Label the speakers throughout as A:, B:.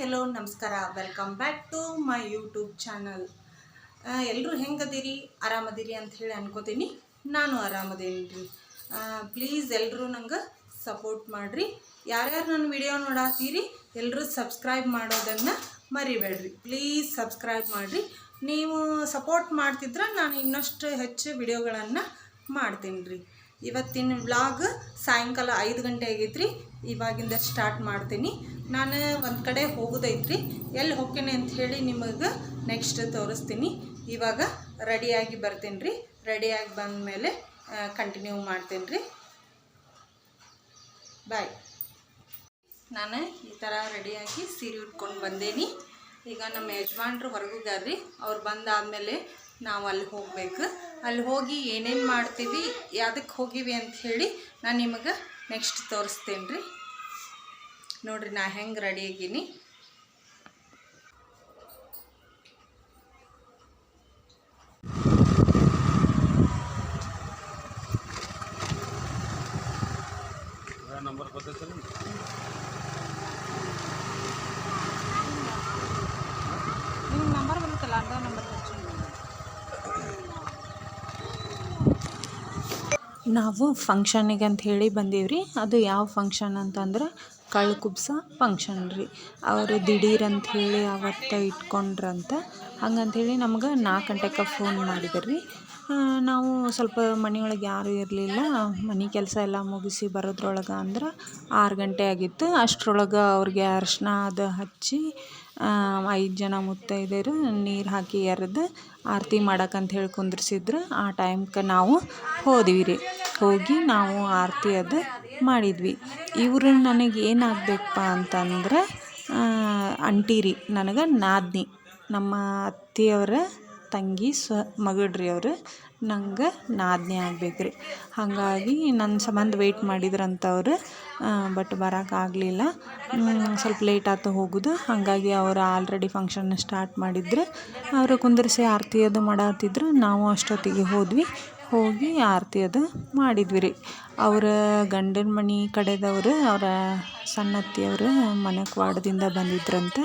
A: Hello, ನಮಸ್ಕಾರ. Welcome back to my YouTube channel ಎಲ್ಲರೂ ಹೆಂಗದಿರಿ? ಆರಾಮದಿರಿ ಅಂತ ಹೇಳಿ ಅನ್ಕೋತೀನಿ. ನಾನು ಆರಾಮದೇನಿ ರೀ ಪ್ಲೀಸ್ ಎಲ್ಲರೂ ನಂಗೆ ಸಪೋರ್ಟ್ ಮಾಡಿರಿ. ಯಾರ್ಯಾರು ನನ್ನ ವಿಡಿಯೋ ನೋಡಾತೀರಿ ಎಲ್ಲರೂ ಸಬ್ಸ್ಕ್ರೈಬ್ ಮಾಡೋದನ್ನು ಮರಿಬೇಡ್ರಿ. ಪ್ಲೀಸ್ ಸಬ್ಸ್ಕ್ರೈಬ್ ಮಾಡಿರಿ. ನೀವು ಸಪೋರ್ಟ್ ಮಾಡ್ತಿದ್ರೆ ನಾನು ಇನ್ನಷ್ಟು ಹೆಚ್ಚು ವಿಡಿಯೋಗಳನ್ನು ಮಾಡ್ತೀನಿ ರೀ ಇವತ್ತಿನ ವ್ಲಾಗ್ ಸಾಯಂಕಾಲ ಐದು ಗಂಟೆ ಆಗೈತ್ರಿ. ಇವಾಗಿಂದ ಸ್ಟಾರ್ಟ್ ಮಾಡ್ತೀನಿ. ನಾನು ಒಂದು ಕಡೆ ಹೋಗೋದೈತ್ರಿ. ಎಲ್ಲಿ ಹೋಗ್ತೇನೆ ಅಂತ ಹೇಳಿ ನಿಮಗೆ ನೆಕ್ಸ್ಟ್ ತೋರಿಸ್ತೀನಿ. ಇವಾಗ ರೆಡಿಯಾಗಿ ಬರ್ತೀನಿ ರೀ ರೆಡಿಯಾಗಿ ಬಂದಮೇಲೆ ಕಂಟಿನ್ಯೂ ಮಾಡ್ತೀನಿ ರೀ ಬಾಯ್ ನಾನು ಈ ಥರ ರೆಡಿಯಾಗಿ ಸೀರೆ ಉಟ್ಕೊಂಡು ಬಂದೇನಿ. ಈಗ ನಮ್ಮ ಯಜಮಾನ್ರು ಹೊರಗೋಗ್ಯಾರ್ರಿ. ಅವ್ರು ಬಂದಾದಮೇಲೆ ನಾವು ಅಲ್ಲಿ ಹೋಗ್ಬೇಕು. ಅಲ್ಲಿ ಹೋಗಿ ಏನೇನು ಮಾಡ್ತೀವಿ ಯಾವುದಕ್ಕೆ ಹೋಗಿವಿ ಅಂತ ಹೇಳಿ ನಾನು ನಿಮಗೆ ನೆಕ್ಸ್ಟ್ ತೋರಿಸ್ತೇನೆ ರೀ ನೋಡ್ರಿ ನಾ ಹೆಂಗೆ ರೆಡಿ ಆಗೀನಿ.
B: ನಂಬರ್ ಗೊತ್ತೈತೆ
A: ನಿಮ್ಮ ನಂಬರ್ ಬರುತ್ತಲ್ಲ ಅರ್ಧ ನಂಬರ್ ನಾವು ಫಂಕ್ಷನಿಗೆ ಅಂತ ಹೇಳಿ ರೀ ಅದು ಯಾವ ಫಂಕ್ಷನ್ ಅಂತಂದ್ರೆ ಕಳ್ಳ ಕುಬ್ಸ ಫಂಕ್ಷನ್ ರೀ. ಅವರು ದಿಢೀರ್ ಅಂತ ಹೇಳಿ ಅವತ್ತು ಇಟ್ಕೊಂಡ್ರಂತ. ಹಂಗಂಥೇಳಿ ನಮ್ಗೆ ನಾಲ್ಕು ಗಂಟೆಗೆ ಫೋನ್ ಮಾಡಿದ್ರು. ರೀ ನಾವು ಸ್ವಲ್ಪ ಮನೆಯೊಳಗೆ ಯಾರೂ ಇರಲಿಲ್ಲ. ಮನೆ ಕೆಲಸ ಎಲ್ಲ ಮುಗಿಸಿ ಬರೋದ್ರೊಳಗೆ ಅಂದ್ರೆ ಆರು ಗಂಟೆ ಆಗಿತ್ತು. ಅಷ್ಟರೊಳಗೆ ಅವ್ರಿಗೆ ಅರ್ಶಿನ ಅದು ಹಚ್ಚಿ ಐದು ಜನ ಮುತ್ತೈದೆಯರು ನೀರು ಹಾಕಿ ಎರೆದು ಆರತಿ ಮಾಡಕ್ಕಂತ ಹೇಳಿ ಕುಂದ್ರಿಸಿದ್ರು. ಆ ಟೈಮ್ಗೆ ನಾವು ಹೋದ್ವಿ ರೀ. ಹೋಗಿ ನಾವು ಆರತಿ ಅದು ಮಾಡಿದ್ವಿ. ಇವರು ನನಗೆ ಏನಾಗಬೇಕಪ್ಪ ಅಂತಂದ್ರೆ ಅಂಟಿ ರೀ, ನನಗೆ ನಾದ್ನಿ. ನಮ್ಮ ಅತ್ತೆಯವರ ತಂಗಿ ಸ್ವ ರೀ ಅವರು, ನಂಗೆ ನಾದ್ನಿ ಆಗ್ಬೇಕು ರೀ ಹಾಗಾಗಿ ನನ್ನ ಸಂಬಂಧ ವೆಯ್ಟ್ ಮಾಡಿದ್ರಂತ ಅವ್ರು ಬಟ್ ಬರೋಕ್ಕಾಗಲಿಲ್ಲ ಸ್ವಲ್ಪ ಲೇಟ್ ಆಯ್ತು ಹೋಗೋದು. ಹಾಗಾಗಿ ಅವ್ರು ಆಲ್ರೆಡಿ ಫಂಕ್ಷನ್ ಸ್ಟಾರ್ಟ್ ಮಾಡಿದ್ರು. ಅವರು ಕುಂದರ್ಸಿ ಆರತಿ ಅದು ಮಾಡತ್ತಿದ್ರು ನಾವು ಅಷ್ಟೊತ್ತಿಗೆ ಹೋದ್ವಿ. ಹೋಗಿ ಆರತಿ ಅದು ಮಾಡಿದ್ವಿ ರೀ. ಅವರ ಗಂಡನ ಮನೆ ಕಡೆದವರು, ಅವರ ಸಣ್ಣತ್ತಿಯವರು ಮನೆ ಕ್ವಾಡದಿಂದ ಬಂದಿದ್ರಂತೆ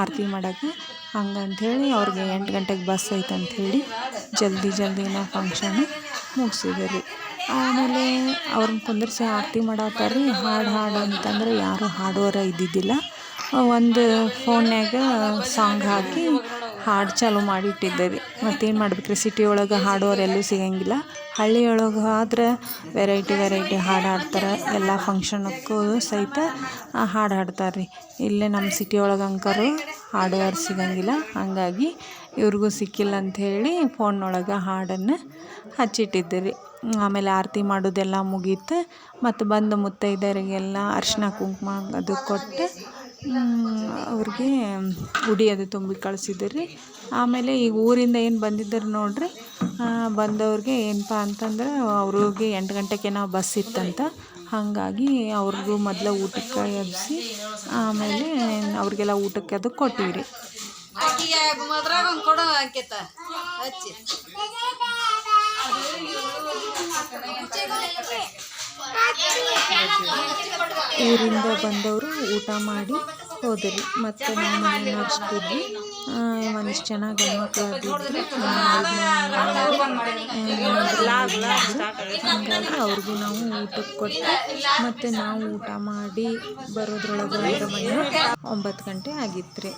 A: ಆರತಿ ಮಾಡೋಕ್ಕೆ ಹಂಗಂಥೇಳಿ ಅವ್ರಿಗೆ ಎಂಟು ಗಂಟೆಗೆ ಬಸ್ ಐತಂಥೇಳಿ ಜಲ್ದಿ ಜಲ್ದಿ ನಾವು ಫಂಕ್ಷನ್ ಮುಗಿಸಿದೆ ರೀ. ಆಮೇಲೆ ಅವ್ರನ್ನ ಕುಂದರ್ಸಿ ಆರತಿ ಮಾಡತ್ತಾರ ರೀ ಹಾಡು ಹಾಡು ಅಂತಂದ್ರೆ ಯಾರೂ ಹಾಡೋರ ಇದ್ದಿದ್ದಿಲ್ಲ. ಒಂದು ಫೋನ್ಯಾಗ ಸಾಂಗ್ ಹಾಕಿ ಹಾಡು ಚಾಲು ಮಾಡಿ ಇಟ್ಟಿದ್ದೆ ರೀ ಮತ್ತೇನು ಮಾಡ್ಬೇಕ್ರಿ? ಸಿಟಿ ಒಳಗೆ ಹಾಡೋರು ಎಲ್ಲೂ ಸಿಗಂಗಿಲ್ಲ. ಹಳ್ಳಿ ಒಳಗೆ ಆದ್ರೆ ವೆರೈಟಿ ವೆರೈಟಿ ಹಾಡು ಹಾಡ್ತಾರೆ. ಎಲ್ಲ ಫಂಕ್ಷನಕ್ಕೂ ಸಹಿತ ಹಾಡು ಹಾಡ್ತಾರೆ ರೀ ಇಲ್ಲೇ ನಮ್ಮ ಸಿಟಿ ಒಳಗೆ ಅಂಕರು ಹಾಡೋರು ಸಿಗಂಗಿಲ್ಲ. ಹಾಗಾಗಿ ಇವ್ರಿಗೂ ಸಿಕ್ಕಿಲ್ಲ ಅಂಥೇಳಿ ಫೋನ್ನೊಳಗೆ ಹಾಡನ್ನು ಹಚ್ಚಿಟ್ಟಿದ್ದೆ ರೀ ಆಮೇಲೆ ಆರತಿ ಮಾಡೋದೆಲ್ಲ ಮುಗೀತು. ಮತ್ತು ಬಂದು ಮುತ್ತೈದೆಯರಿಗೆಲ್ಲ ಅರಿಶಿನ ಕುಂಕುಮ ಅದು ಕೊಟ್ಟು ಅವ್ರಿಗೆ ಉಡಿ ಅದು ತುಂಬಿ ಕಳ್ಸಿದ್ದೆ ಆಮೇಲೆ ಈಗ ಊರಿಂದ ಏನು ಬಂದಿದ್ದರು ನೋಡಿರಿ ಬಂದವ್ರಿಗೆ ಏನಪ್ಪ ಅಂತಂದ್ರೆ ಅವ್ರಿಗೆ ಎಂಟು ಗಂಟೆಗೇನೋ ಬಸ್ ಇತ್ತಂತ. ಹಾಗಾಗಿ ಅವ್ರಿಗೂ ಮೊದಲು ಊಟಕ್ಕೆ ಎಬ್ಬಿಸಿ ಆಮೇಲೆ ಅವ್ರಿಗೆಲ್ಲ ಊಟಕ್ಕೆ ಅದು ಕೊಟ್ಟಿವಿ ರೀ ಊರಿಂದ ಬಂದವರು ಊಟ ಮಾಡಿ ಹೋದರು ಮತ್ತು ನಮ್ಮ ಮನೆ ನಡೆಸ್ತಿದ್ವಿ. ಒಂದಿಷ್ಟು ಜನ ಆಗಿದ್ರು. ಹಾಗಾಗಿ ಅವ್ರಿಗೂ ನಾವು ಊಟಕ್ಕೆ ಕೊಟ್ಟು. ಮತ್ತು ನಾವು ಊಟ ಮಾಡಿ ಬರೋದ್ರೊಳಗೆ ಮನೆ ಒಂಬತ್ತು ಗಂಟೆ ಆಗಿತ್ತು ರೀ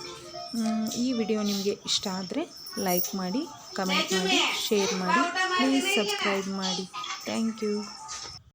A: ಈ ವಿಡಿಯೋ ನಿಮಗೆ ಇಷ್ಟ ಆದರೆ ಲೈಕ್ ಮಾಡಿ ಕಮೆಂಟ್ ಮಾಡಿ ಶೇರ್ ಮಾಡಿ ಪ್ಲೀಸ್ ಸಬ್ಸ್ಕ್ರೈಬ್ ಮಾಡಿ. Thank you